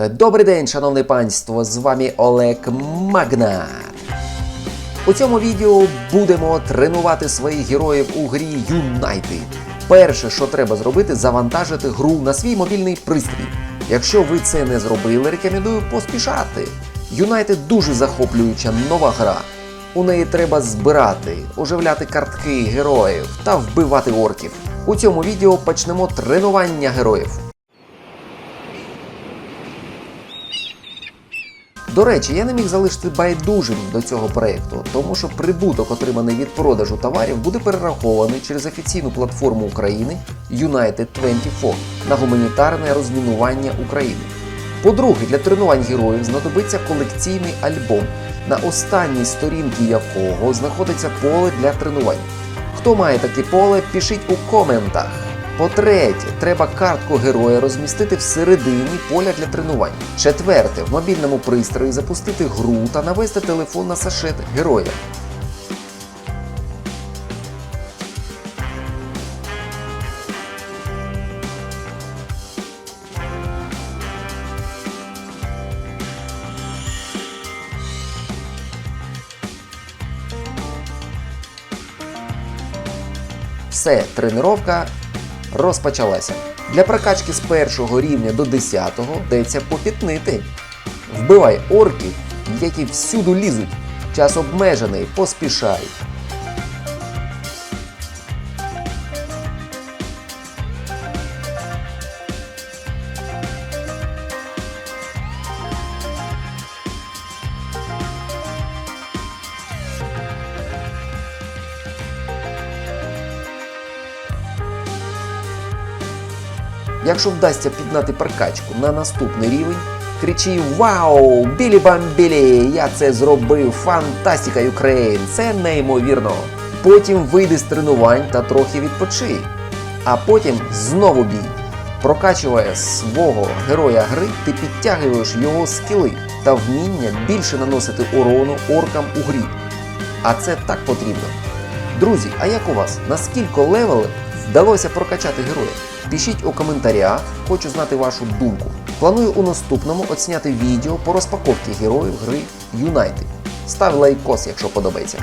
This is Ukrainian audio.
Е, Добрий день, шановне панство! З вами Олег Магнат. У цьому відео будемо тренувати своїх героїв у грі United. Перше, що треба зробити, завантажити гру на свій мобільний пристрій. Якщо ви це не зробили, рекомендую поспішати. United дуже захоплююча нова гра. У неї треба збирати, оживляти картки героїв та вбивати орків. У цьому відео почнемо тренування героїв. До речі, я не міг залишити байдужим до цього проєкту, тому що прибуток, отриманий від продажу товарів, буде перерахований через офіційну платформу України United 24 на гуманітарне розмінування України. По-друге, для тренувань героїв знадобиться колекційний альбом, на останній сторінці якого знаходиться поле для тренувань. Хто має таке поле, пишіть у коментах. По-третє, треба картку героя розмістити всередині поля для тренувань. Четверте, в мобільному пристрої запустити гру та навести телефон на сашет героя. Все, тренування розпочалася. Для прокачки з першого рівня до 10-го йдеться попітнити. Вбивай орків, які всюду лізуть. Час обмежений, поспішай. Якщо вдасться підняти прокачку на наступний рівень, кричи Вау! Білі бамбілі! Я це зробив! Фантастика Юкрейн! Це неймовірно! Потім вийди з тренувань та трохи відпочий. А потім знову бій. Прокачує свого героя гри, ти підтягуєш його скіли та вміння більше наносити урону оркам у грі. А це так потрібно. Друзі, а як у вас? Наскільки левелів вдалося прокачати героя? Пишіть у коментарях, хочу знати вашу думку. Планую у наступному отсняти відео по розпаковці героїв гри United. Став лайкос, якщо подобається.